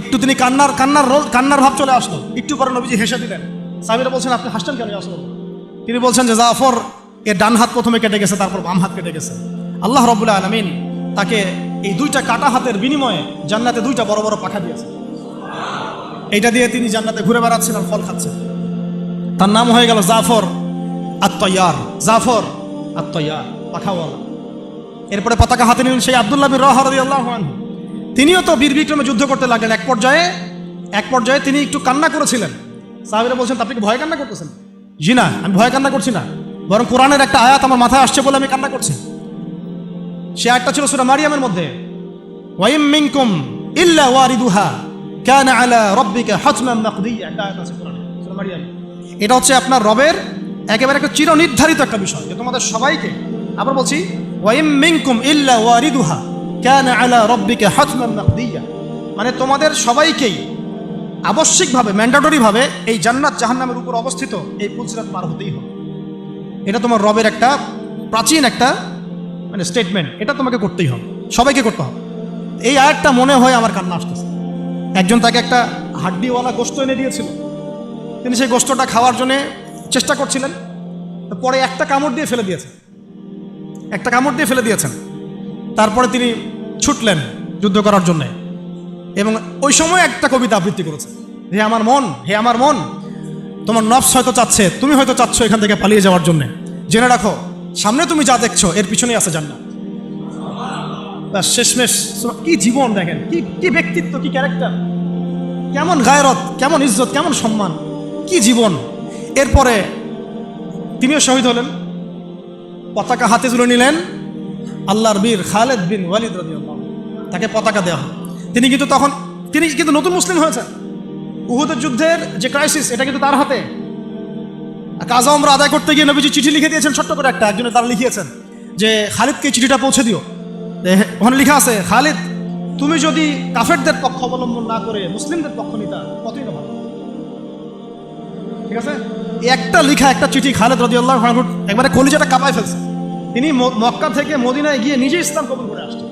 একটু তিনি কান্নার কান্নার রোল, কান্নার ভাব চলে আসলো। একটু পরে নবীজি হেসে দিলেন সাহাবিরা বলছেন, আপনি হাসছেন কেন আসলো তিনি বলছেন যে, জাফর এর ডান হাত প্রথমে কেটে গেছে, তারপর বাম হাত কেটে গেছে। আল্লাহ রবুল্লাহ আলমিন তাকে এই দুইটা কাটা হাতের বিনিময়ে জান্নাতে দুইটা বড় বড় পাখা দিয়েছে এইটা দিয়ে তিনি জান্নাতে ঘুরে বেড়াচ্ছেন আর ফল খাচ্ছেন। তার নাম হয়ে গেল জাফর আত্ময়ার জাফর আত্ময়ার পাখাওয়ালা। এরপরে পতাকা হাতে নিলেন সেই আবদুল্লাহ বিন রহরদি আল্লাহ তিনিও তো বীর বিক্রমে যুদ্ধ করতে লাগলেন এক পর্যায়ে। এক পর্যায়ে তিনি একটু কান্না করেছিলেন। সাহাবিরা বলছেন আপনি কি ভয় কান্না করতেছেন? জি না, আমি ভয় কান্না করছি না। বরং কোরআনের একটা আয়াত আমার মাথায় আসছে বলে আমি কান্না করছি। সে আয়াতটা ছিল সুরা মারিয়ামের মধ্যে। ওয়াইম মিনকুম ইল্লা ওয়ারিদুহা, কানা আলা রাব্বিকা হাতমান মাকদিয়া একটা আয়াত আছে কোরআনে, সূরা মারিয়াম। এটা হচ্ছে আপনার রবের একেবারে একটা চিরনির্ধারিত একটা বিষয় যে তোমাদের সবাইকে, আবার বলছি, ওয়াইম মিনকুম ইল্লা ওয়ারিদুহা কানা আলা রাব্বিকা হাতমান মানে তোমাদের সবাইকেই আবশ্যিকভাবে, ম্যান্ডাটরিভাবে এই জান্নাত জাহান্নামের উপর অবস্থিত এই পুলসিরাত পার হতেই হবে। এটা তোমার রবের একটা প্রাচীন একটা মানে স্টেটমেন্ট এটা তোমাকে করতেই হবে। সবাইকে করতে হবে। এই আয়াতটা মনে হয় আমার কান্না আসতেছে। একজন তাকে একটা হাড্ডিওয়ালা গোস্ত এনে দিয়েছিল। তিনি সেই গোস্তটা খাওয়ার জন্য চেষ্টা করছিলেন। পরে একটা কামড় দিয়ে ফেলে দিয়েছেন। একটা কামড় দিয়ে ফেলে দিয়েছেন। তারপরে তিনি ছুটলেন যুদ্ধ করার জন্যে। এবং ওই সময় একটা কবিতা আবৃত্তি করেছে। হে আমার মন, হে আমার মন, তোমার নফস হয়তো চাচ্ছে, তুমি হয়তো চাচ্ছ এখান থেকে পালিয়ে যাওয়ার জন্য। জেনে রাখো, সামনে তুমি যা দেখছ, এর পিছনেই আছে জান্নাত। ব্যাস, শেষমেশ কি জীবন দেখেন, কি কি ব্যক্তিত্ব, কি ক্যারেক্টার কেমন গায়রত, কেমন ইজ্জত, কেমন সম্মান, কি জীবন। এরপরে তিনিও শহীদ হলেন, পতাকা হাতে তুলে নিলেন আল্লাহর বীর খালেদ বিন ওয়ালিদ আনহু। তাকে পতাকা দেওয়া হয়। তিনি কিন্তু তখন, তিনি কিন্তু নতুন মুসলিম হয়েছেন। উহুদের যুদ্ধের যে ক্রাইসিস এটা কিন্তু তার হাতে। কাজা আমরা আদায় করতে গিয়ে নবীজি চিঠি লিখে দিয়েছেন ছোট্ট করে একটা, একজনে তারা লিখিয়েছেন যে, খালিদকে চিঠিটা পৌঁছে দিও। ওখানে লেখা আছে, খালিদ, তুমি যদি কাফেরদের পক্ষ অবলম্বন না করে মুসলিমদের পক্ষ নিতা, কতই না ভালো। ঠিক আছে? একটা লেখা, একটা চিঠি খালেদ রদিউল্লাহ একবারে কলিজাটা কাঁপায় ফেলছে। তিনি মক্কা থেকে মদিনায় গিয়ে নিজে ইসলাম কবুল করে আসছেন।